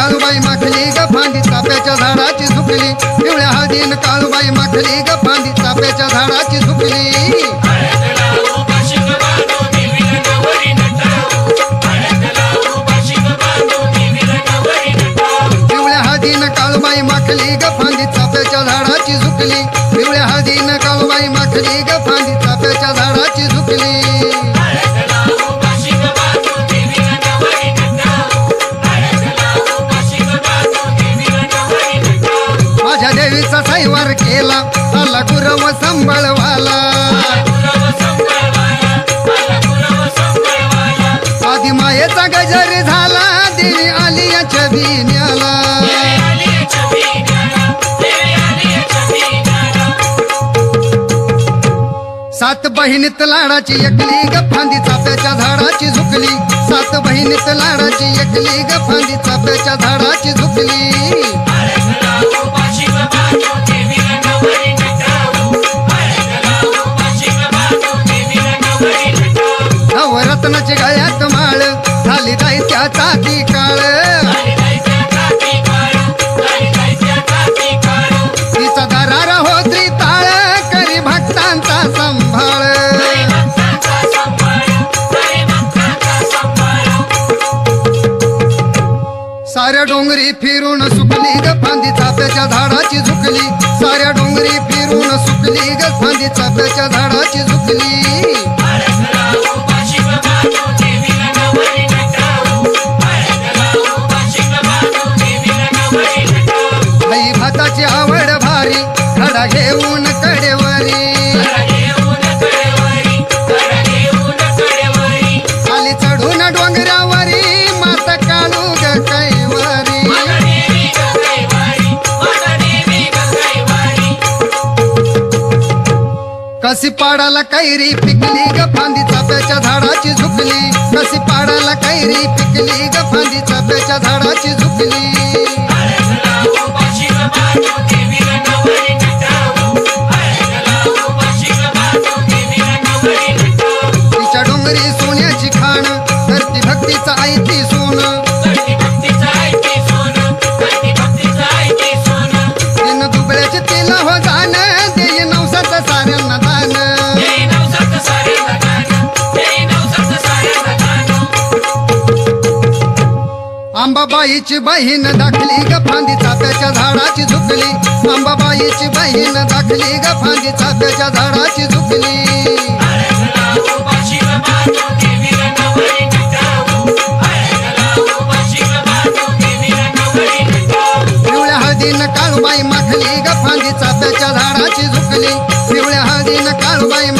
काळूबाई माखली ग फांदी चाप्याच्या झाडाची झुकली. पिवळ्या हळदीन काळूबाई माखली ग फांदी चाप्याच्या झाडाची झुकली. पिवळ्या माखली ग फांदी चाप्याच्या झाडाची झुकली. पिवळ्या हळदीन काळूबाई माखली ग फांदी चाप्याच्या माझ्या देवीचा सैवार केला. आला गुरव सांभाळवाला आधी मायेचा गजर झाला देवी आली या छबिन्याला सात बहिणीत लाडाची एकली ग फांदी चाप्याच्या झाडाची झुकली. सात बहिणीत लाडाची एकली ग फांदी चाप्याच्या झाडाची झुकली. नवरत्नाची गळ्यात माळ झाली दैत्या की काळ. तिचा दरारा होती ताळ करी भक्तांचा संभाळ. साऱ्या डोंगरी फिरून सुकली ग फांदी चाफ्याच्या झाडाची झुकली. साऱ्या डोंगरी फिरून सुकली ग फांदी चाफ्याच्या झाडाची झुकली. कशी पाडाला कैरी पिकली ग फांदी चाप्याच्या झाडाची झुकली. कशी पाडाला कैरी पिकली ग फांदी चाप्याच्या झाडाची झुकली. तिच्या डोंगरी सोन्याची खाण धरती भक्तीचा आयती सोन. आंबाबाईची बहीण दाखली ग फांदी चाफ्याच्या झाडाची झुकली. आंबाबाईची बहीण दाखली ग फांदी चाफ्याच्या झाडाची झुकली. पिवळ्या हळदीनं काळूबाई माखली ग फांदी चाफ्याच्या झाडाची झुकली. पिवळ्या हळदीनं काळूबाई